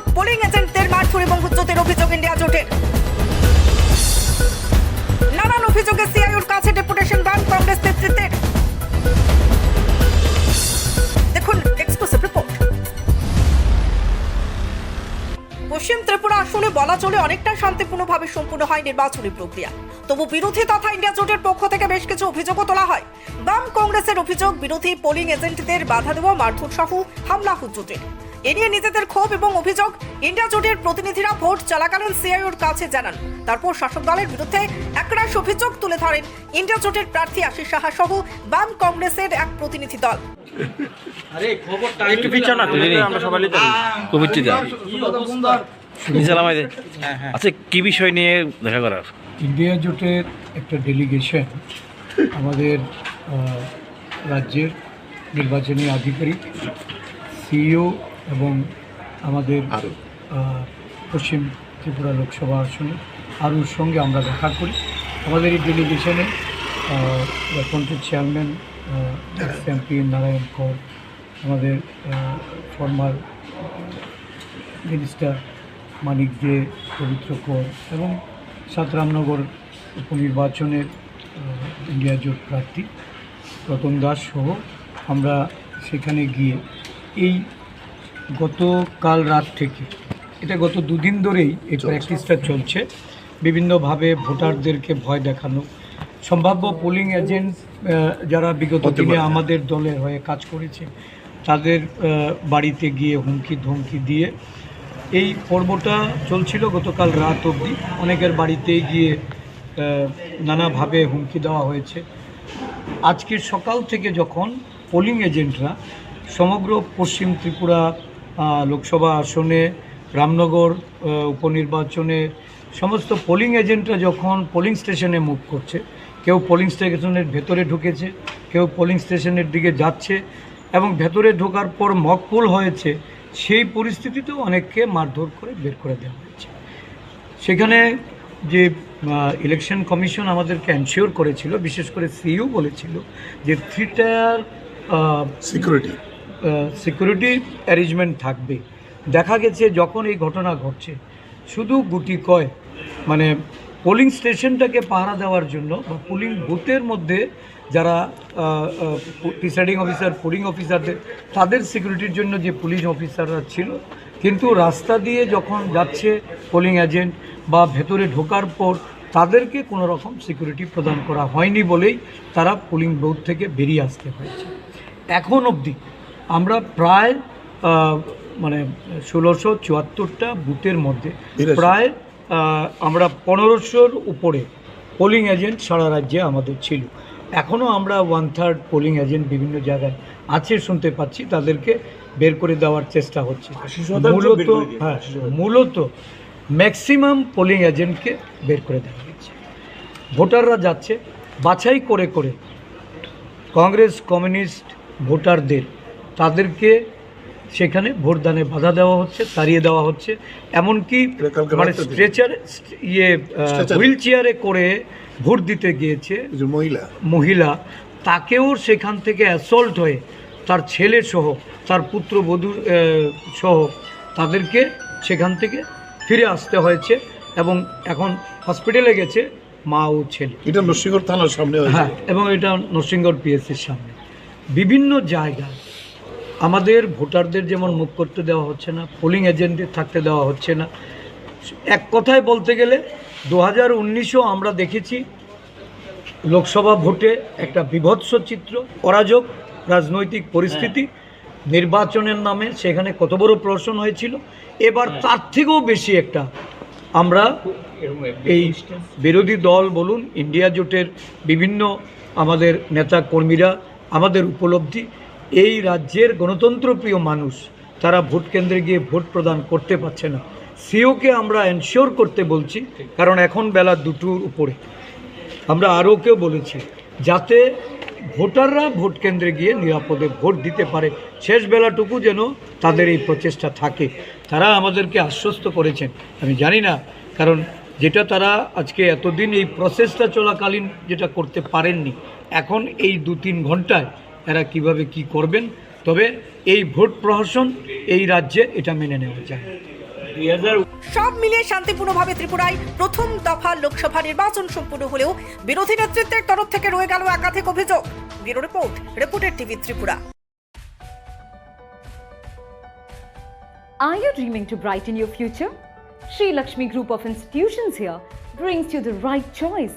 অভিযোগ পোলিং এজেন্টদের মারধর এবং হুজ্জতের অভিযোগ ইন্ডিয়া জোটের নানান অভিযোগে সিআইওর কাছে ডেপুটেশন বান কংগ্রেস নেতৃত্বের দেখুন এক্সক্লুসিভ রিপোর্ট পশ্চিম ত্রিপুরা আসনে বলা চলে অনেকটা শান্তিপূর্ণভাবে সম্পূর্ণ হয় নির্বাচনী প্রক্রিয়া। তবু বিরোধী তথা ইন্ডিয়া জোটের পক্ষ থেকে বেশ কিছু অভিযোগও তোলা হয়। বাম কংগ্রেসের অভিযোগ, বিরোধী পোলিং এজেন্টদের বাধা দেওয়া, মারধর সহ হামলা হুজ্জুটের এ নিয়ে নিজেদের ক্ষোভ এবং অভিযোগ। ইন্ডিয়া জোটের প্রতিনিধিরা ভোট চলাকালীন সিআইওর কাছে জানান। তারপর শাসক দলের বিরুদ্ধে একরাশ অভিযোগ তুলে ধরেন। ইন্ডিয়া জোটের প্রার্থী আশিস সাহা সহ বাম কংগ্রেসের এক প্রতিনিধি দল। আচ্ছা কি বিষয় নিয়ে দেখা করার? ইন্ডিয়া জোটের একটা ডেলিগেশন আমাদের রাজ্যের নির্বাচনী আধিকারিক সিইও এবং আমাদের পশ্চিম ত্রিপুরা লোকসভা আসনে আরুর সঙ্গে আমরা দেখা করি। আমাদের এই ডেলিগেশনে কন্ট্রির চেয়ারম্যান এমপি নারায়ণ কর আমাদের ফর্মার মিনিস্টার মানিক দে পবিত্র কর এবং সাতরামনগর উপনির্বাচনের ইন্ডিয়া জোট প্রার্থী রতন দাস সহ আমরা সেখানে গিয়ে এই গতকাল রাত থেকে। এটা গত দুদিন ধরেই এই প্র্যাকটিসটা চলছে। বিভিন্নভাবে ভোটারদেরকে ভয় দেখানো। সম্ভাব্য পোলিং এজেন্ট যারা বিগত দিনে আমাদের দলের হয়ে কাজ করেছে তাদের বাড়িতে গিয়ে হুমকি ধমকি দিয়ে এই পর্বটা চলছিল গতকাল রাত অবধি। অনেকের বাড়িতে গিয়ে নানাভাবে হুমকি দেওয়া হয়েছে। আজকে সকাল থেকে যখন পোলিং এজেন্টরা সমগ্র পশ্চিম ত্রিপুরা লোকসভা আসনে, রামনগর উপনির্বাচনে, সমস্ত পোলিং এজেন্টরা যখন পোলিং স্টেশনে মুভ করছে, কেউ পোলিং স্টেশনের ভেতরে ঢুকেছে, কেউ পোলিং স্টেশনের দিকে যাচ্ছে এবং ভেতরে ঢোকার পর মকপুল হয়েছে, সেই পরিস্থিতিতেও অনেককে মারধর করে বের করে দেওয়া হয়েছে। সেখানে যে ইলেকশন কমিশন আমাদেরকে এনশিওর করেছিল, বিশেষ করে সিইও বলেছিল যে three tier security security arrangement থাকবে। দেখা গেছে যখন এই ঘটনা ঘটছে, শুধু গুটি কয় মানে পোলিং স্টেশনটাকে পাহারা দেওয়ার জন্য বা পোলিং বুথের মধ্যে যারা প্রিসাইডিং অফিসার পোলিং অফিসারদের তাদের সিকিউরিটির জন্য যে পুলিশ অফিসাররা ছিল, কিন্তু রাস্তা দিয়ে যখন যাচ্ছে পোলিং এজেন্ট বা ভেতরে ঢোকার পর, তাদেরকে কোনো রকম সিকিউরিটি প্রদান করা হয়নি বলেই তারা পোলিং বুথ থেকে বেরিয়ে আসতে হয়েছে। এখন অবধি আমরা প্রায় মানে ষোলোশো চুয়াত্তরটা বুথের মধ্যে প্রায় আমরা পনেরোশোর উপরে পোলিং এজেন্ট সারা রাজ্যে আমাদের ছিল। এখনও আমরা ওয়ান থার্ড পোলিং এজেন্ট বিভিন্ন জায়গায় আছে শুনতে পাচ্ছি তাদেরকে বের করে দেওয়ার চেষ্টা হচ্ছে। মূলত হ্যাঁ মূলত ম্যাক্সিমাম পোলিং এজেন্টকে বের করে দেওয়া হয়েছে। ভোটাররা যাচ্ছে বাছাই করে করে কংগ্রেস কমিউনিস্ট ভোটারদের তাদেরকে সেখানে ভোটদানে বাধা দেওয়া হচ্ছে তাড়িয়ে দেওয়া হচ্ছে। এমনকি মানে স্ট্রেচার ইয়ে হুইল চেয়ারে করে ভোট দিতে গিয়েছে যে মহিলা। মহিলা তাকেও সেখান থেকে অ্যাসল্ট হয়ে তার ছেলে সহ তার পুত্রবধূ সহ তাদেরকে সেখান থেকে ফিরে আসতে হয়েছে এবং এখন হসপিটালে গেছে মা ও ছেলে। এটা নরসিংহর থানার সামনে হ্যাঁ এবং এটা নরসিংগড় পিএসসির সামনে। বিভিন্ন জায়গায় আমাদের ভোটারদের যেমন মুখ করতে দেওয়া হচ্ছে না পোলিং এজেন্টদের থাকতে দেওয়া হচ্ছে না। এক কথায় বলতে গেলে দু হাজার উনিশেও আমরা দেখেছি লোকসভা ভোটে একটা বিভৎস চিত্র অরাজক রাজনৈতিক পরিস্থিতি নির্বাচনের নামে সেখানে কত বড় প্রশ্ন হয়েছিল। এবার তার থেকেও বেশি একটা আমরা এই বিরোধী দল বলুন ইন্ডিয়া জোটের বিভিন্ন আমাদের নেতা কর্মীরা আমাদের উপলব্ধি এই রাজ্যের গণতন্ত্রপ্রিয় মানুষ, তারা ভোট কেন্দ্রে গিয়ে ভোট প্রদান করতে পারছে না। সিওকে আমরা এনশিওর করতে বলছি, কারণ এখন বেলা দুটোর উপরে। আমরা আরও কেউ বলেছি, যাতে ভোটাররা ভোট কেন্দ্রে গিয়ে নিরাপদে ভোট দিতে পারে, শেষ বেলাটুকু যেন তাদের এই প্রচেষ্টা থাকে। তারা আমাদেরকে আশ্বস্ত করেছেন। আমি জানি না, কারণ যেটা তারা আজকে এতদিন এই প্রসেসটা চলাকালীন যেটা করতে পারেননি, এখন এই দু তিন ঘন্টায় এরা কীভাবে কি করবেন তবে এই ভোট প্রহসন এই রাজ্যে এটা মেনে নেওয়া যায়। সব মিলিয়ে শান্তিপূর্ণভাবে ত্রিপুরায় প্রথম দফা লোকসভা নির্বাচন সম্পূর্ণ হলেও বিরোধী নেতৃত্বের তরফ থেকে রয়ে গেল একাধিক অভিযোগ। ব্যুরো রিপোর্ট রিপোর্টের TV Tripura. Are you dreaming to brighten your future? Sri Lakshmi Group of Institutions here brings you the right choice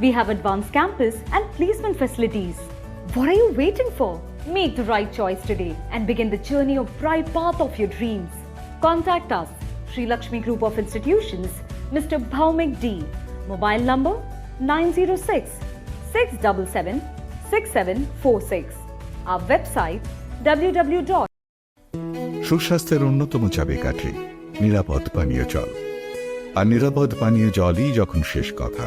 We have advanced campus and placement facilities. What are you waiting for? Make the right choice today and begin the journey of bright path of your dreams. Contact us, Sri Lakshmi Group of Institutions, Mr. Bhaumik D. Mobile number 906 677 6746. Our website www. সুস্বাস্থ্যের অন্যতম চাবিকাঠি নিরাপদ পানীয় জল আর নিরাপদ পানীয় জলই যখন শেষ কথা